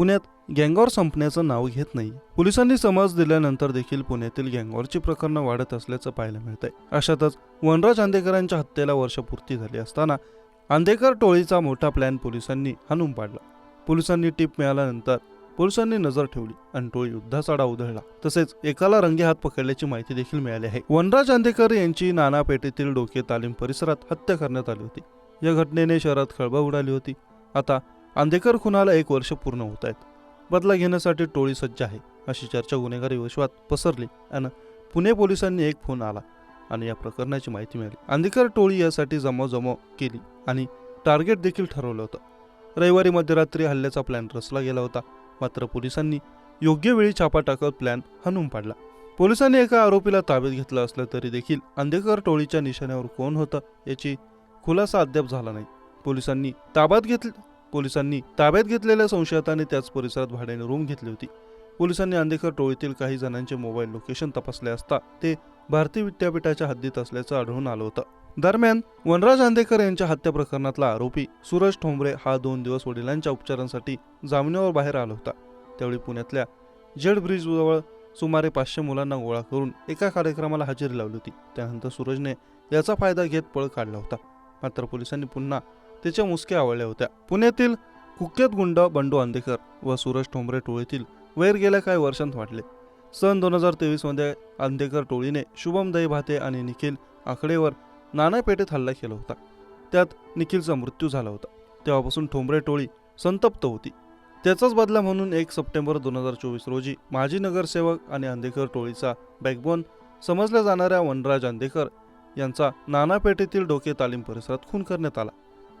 पुण्यात गँगॉर संपण्याचं नाव घेत नाही. पोलिसांनी समज दिल्यानंतर देखील पुण्यातील गँगॉरची प्रकरणं वाढत असल्याचं पाहायला मिळत आहे अशातच वनराज आंदेकरांच्या हत्येला वर्षपूर्ती झाली असताना आंदेकर टोळीचा मोठा प्लॅन पोलिसांनी हाणून पाडला. पोलिसांनी टीप मिळाल्यानंतर पोलिसांनी नजर ठेवली आणि टोळी युद्धाचा उधळला. तसेच एकाला रंगे हात पकडल्याची माहिती देखील मिळाली आहे. वनराज आंदेकर यांची नाना पेटीतील डोके तालीम परिसरात हत्या करण्यात आली होती. या घटनेने शहरात खळबळ उडाली होती. आता आंदेकर खुनाला एक वर्ष पूर्ण होत आहेत. बदला घेण्यासाठी टोळी सज्ज आहे अशी चर्चा गुन्हेगारी विश्वात पसरली आणि पुणे पोलिसांनी एक फोन आला आणि या प्रकरणाची माहिती मिळाली. अंधेकर टोळी यासाठी जमावजमाव केली आणि टार्गेट देखील ठरवलं होतं. रविवारी मध्यरात्री हल्ल्याचा प्लॅन रचला गेला होता मात्र पोलिसांनी योग्य वेळी छापा टाकत प्लॅन हाणून पाडला. पोलिसांनी एका आरोपीला ताब्यात घेतलं असलं तरी देखील अंधेकर टोळीच्या निशाण्यावर कोण होतं याची खुलासा अद्याप झाला नाही. पोलिसांनी ताब्यात घेतले पोलिसांनी ताब्यात घेतलेल्या संशयाताने त्याच परिसरात भाड्याने रूम घेतली होती. पोलिसांनी आंदेकर टोळीतील काही जणांचे मोबाईल लोकेशन तपासले असता ते भारतीय विद्यापीठाच्या हद्दीत असल्याचं आढळून आलं होतं. दरम्यान वनराज आंदेकर यांच्या हत्या प्रकरणातला आरोपी सूरज ठोंबरे हा दोन दिवस वडिलांच्या उपचारांसाठी जामिनावर बाहेर आला होता. त्यावेळी पुण्यातल्या जेड ब्रिजजवळ सुमारे पाचशे मुलांना गोळा करून एका कार्यक्रमाला हजेरी लावली होती. त्यानंतर सूरजने याचा फायदा घेत पळ काढला होता. मात्र पोलिसांनी पुन्हा त्याच्या मुसक्या आवळल्या होत्या. पुण्यातील कुख्यात गुंड बंडू अंधेकर व सूरज ठोंबरे टोळीतील वैर गेल्या काही वर्षांत वाढले. सन दोन हजार तेवीसमध्ये अंधेकर टोळीने शुभम दही भाते आणि निखिल आकडेवर नानापेठेत हल्ला केला होता. त्यात निखिलचा मृत्यू झाला होता. तेव्हापासून ठोंबरे टोळी संतप्त होती. त्याचाच बदला म्हणून एक सप्टेंबर दोन हजार चोवीस रोजी माजी नगरसेवक आणि अंधेकर टोळीचा बॅकबोन समजल्या जाणाऱ्या वनराज अंधेकर यांचा नानापेठेतील डोके तालीम परिसरात खून करण्यात आला.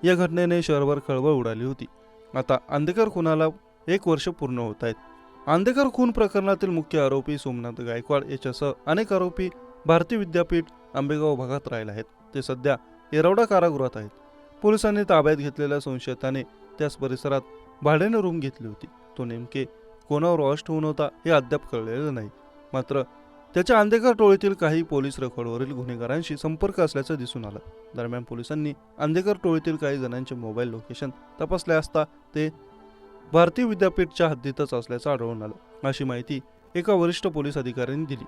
या घटनेने शहरभर खळबळ उडाली होती. आता आंदेकर खुनाला एक वर्ष पूर्ण होत आहेत. आंदेकर खून प्रकरणातील मुख्य आरोपी सोमनाथ गायकवाड याच्यासह अनेक आरोपी भारतीय विद्यापीठ आंबेगाव भागात राहिले आहेत. ते सध्या येरवडा कारागृहात आहेत. पोलिसांनी ताब्यात घेतलेल्या संशयिताने त्याच परिसरात भाड्याने रूम घेतली होती. तो नेमके कोणावर वॉश ठेवून होता हे अद्याप कळलेलं नाही. मात्र त्याच्या आंदेकर टोळीतील काही पोलीस रेकॉर्डवरील गुन्हेगारांशी संपर्क असल्याचं दिसून आलं. दरम्यान पोलिसांनी आंदेकर टोळीतील काही जणांचे मोबाईल लोकेशन तपासले असता ते भारतीय विद्यापीठच्या हद्दीतच असल्याचं आढळून आलं. अशी माहिती एका वरिष्ठ पोलीस अधिकाऱ्यांनी दिली.